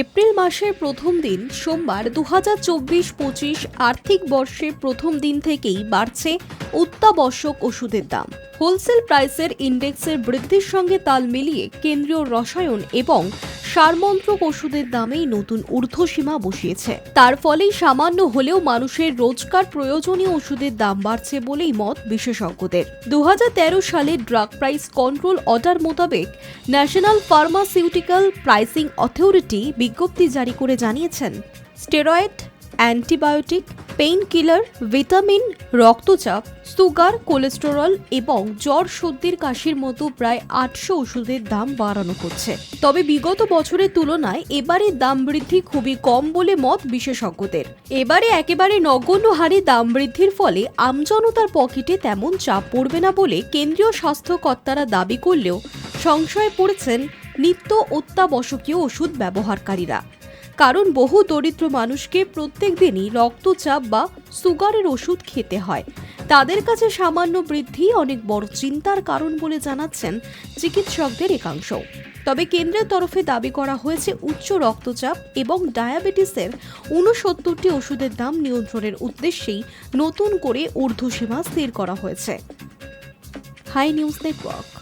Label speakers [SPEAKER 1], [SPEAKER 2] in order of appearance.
[SPEAKER 1] April মাসের প্রথম দিন, সোমবার দু হাজার চব্বিশ পঁচিশ আর্থিক বর্ষের প্রথম দিন থেকেই বাড়ছে অত্যাবশ্যক ওষুধের দাম। হোলসেল প্রাইসের ইন্ডেক্সের বৃদ্ধির সঙ্গে তাল মিলিয়ে কেন্দ্রীয় রসায়ন এবং সারমন্ত্রক ওষুধের দামেই নতুন ঊর্ধ্বসীমা বসিয়েছে। তার ফলেই সামান্য হলেও মানুষের রোজকার প্রয়োজনীয় ওষুধের দাম বাড়ছে বলেই মত বিশেষজ্ঞদের। দু হাজার তেরো সালে ড্রাগ প্রাইস কন্ট্রোল অর্ডার মোতাবেক ন্যাশনাল ফার্মাসিউটিক্যাল প্রাইসিং অথরিটি বিজ্ঞপ্তি জারি করে জানিয়েছেন, steroid, antibiotic pain killer vitamin, রক্তচাপ, সুগার, কোলেস্টেরল এবং জ্বর সর্দির কাশির মতো প্রায় আটশো ওষুধের দাম বাড়ানো হচ্ছে। তবে বিগত বছরের তুলনায় এবারে দাম বৃদ্ধি খুবই কম বলে মত বিশেষজ্ঞদের। এবারে একেবারে নগণ্য হারে দাম বৃদ্ধির ফলে আমজনতার পকেটে তেমন চাপ পড়বে না বলে কেন্দ্রীয় স্বাস্থ্য কর্তারা দাবি করলেও সংশয়ে পড়েছেন নিত্য অত্যাবশ্যকীয় ওষুধ ব্যবহারকারীরা। কারণ বহু দরিদ্র মানুষকে প্রত্যেক দিনই রক্তচাপ বা সুগারের ওষুধ খেতে হয়। তাদের কাছে সামান্য বৃদ্ধি অনেক বড় চিন্তার কারণ বলে জানাচ্ছেন চিকিৎসকদের একাংশ। তবে কেন্দ্রের তরফে দাবি করা হয়েছে, উচ্চ রক্তচাপ এবং ডায়াবেটিসের ঊনসত্তরটি ওষুধের দাম নিয়ন্ত্রণের উদ্দেশ্যেই নতুন করে ঊর্ধ্বসীমা স্থির করা হয়েছে। Hi news network.